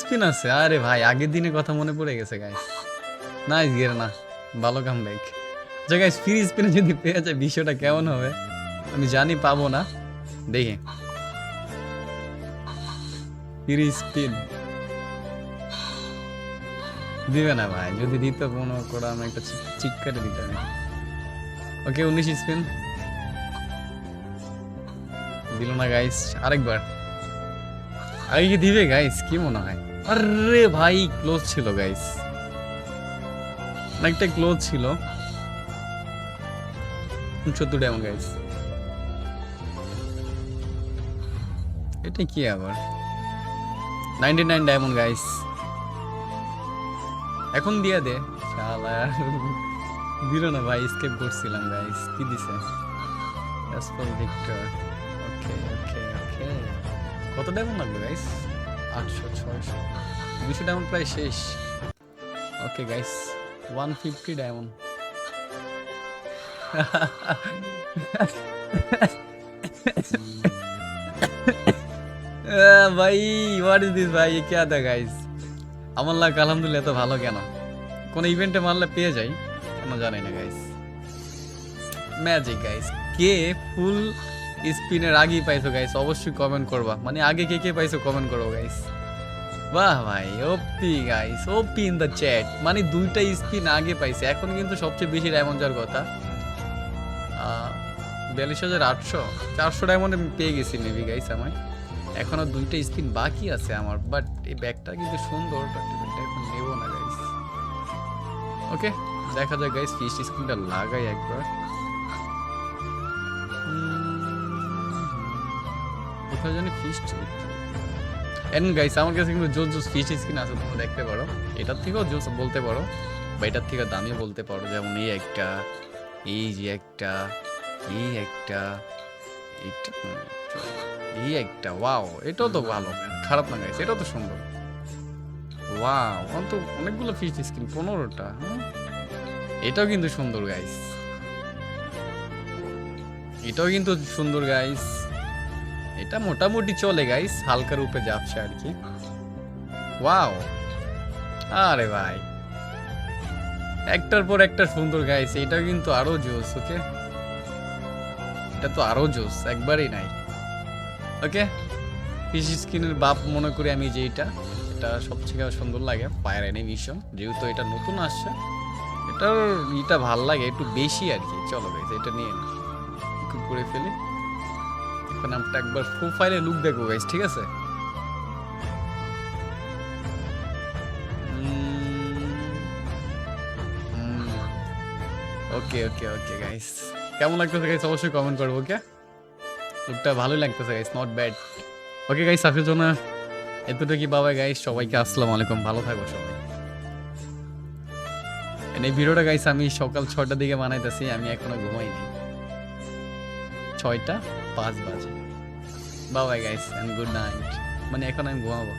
Spin আছে। আরে ভাই, আগের দিনের কথা মনে পড়ে গেছে গাইস নাইস গিয়ার না। ভালো কাম ব্যাক আচ্ছা গাইস ফ্রি স্পিনে যদি পেয়ে যায় বিষয়টা কেমন হবে? আমি জানি, পাবো না। দেখি। ফ্রি স্পিন দিবে না ভাই। যদি দিত, কোনো করে আমি একটা চিক কেটে দিতাম ওকে উনিশ স্পিন দিল না গাইস আরেকবার। আগে দিবে গাইস কি মনে হয়? আরে ভাই ক্লোজ ছিল গাইস অনেকটা ক্লোজ ছিল। চোদ্দ ডায়মন্ড গাইস এটা কি আবার? নাইনটি নাইন ডায়মন্ড গাইস এখন দিয়া দে। শালা, দিল না ভাই স্কেপ করছিলাম গাইস কি দিছে? ভিক্টর ওকে ওকে ওকে কত ডায়মন্ড লাগবে গাইস আটশো, ছয়শো। দুশো ডায়মন্ড প্রায় শেষ। Okay guys one fifty diamond ভাই হোয়াট ইজ দিস ভাই? কে আদা গাইস আমার লাগ, আলহামদুলিল্লাহ, এত ভালো কেন? কোন ইভেন্টে মারলে পেয়ে যাই, কেন জানি না গাইস ম্যাজিক গাইস কে ফুল স্পিনের আগেই পাইছো গাইস অবশ্যই কমেন্ট করবা। মানে আগে কে কে পাইছো কমেন্ট করো গাইস বাহ, ভাই OP guys OP in the chat মানে দুইটা স্পিন আগে পাইছে, এখন কিন্তু সবচেয়ে বেশি ডায়মন্ড কথা। বিয়াল্লিশ হাজার আটশো। চারশো ডায়মন্ড আমি পেয়ে গেছি মেবি গাইস আমায়। এখনও দুইটা স্পিন বাকি আছে আমার বাট এই ব্যাগটা কিন্তু সুন্দর বাট এটা এখন নেব না গাইস ওকে দেখা যাক গাইস ফিশ স্ক্রিনটা লাগাই একবার। কোথায় জানি ফিস্ট এন্ড গাইস আমার কাছে কিন্তু জোস জোস ফিশ স্কিন আছে, তোমরা দেখতে পারো। এটার থেকেও জোস বলতে পারো, বা এটার থেকে দামি বলতে পারো, যেমন এই একটা, এই যে একটা, এই একটা এই একটা ওয়াও এটাও তো ভালো খারাপ না গাইস এটাও তো সুন্দর। ওয়াও অন্ত অনেকগুলো ফিশ স্কিন পনেরোটা এটাও কিন্তু সুন্দর গাইস এটাও কিন্তু সুন্দর গাইস এটা মোটামুটি চলে গাইস হালকা রূপে যাচ্ছে আর কি। ওয়াও আরে ভাই। একটার পর একটা সুন্দর গাইস এটাও কিন্তু আরও জোস ওকে এটা তো আরও জোস, একবারই নাই। ওকে পিসি স্কিনের বাপ মনে করি আমি যে এটা। এটা সবথেকে সুন্দর লাগে ফায়ার অ্যানিমেশন যেহেতু এটা নতুন আসছে, এটার এটা ভালো লাগে, একটু বেশি আর কি। চলো গাইস এটা নিয়ে করে ফেলি। এখন আমরা একবার প্রোফাইলে লুক দেখব গাইস ঠিক আছে? ওকে ওকে ওকে গাইস কেমন লাগতেছে গাইস অবশ্যই কমেন্ট করব ওকে লুকটা লাগতেছে guys not bad okay guys জন্য এতটুকু বাবা গাইস সবাইকে আসসালামু আলাইকুম, ভালো থাকো সবাই। এই ভিডিওটা গাইস আমি সকাল ছয়টার দিকে বানাইতেছি, আমি এখনও ঘুমাইনি। ছয়টা? পাঁচ বাজে। বাবাই গাইস অ্যান্ড গুড নাইট মানে এখন আমি ঘুমাবো।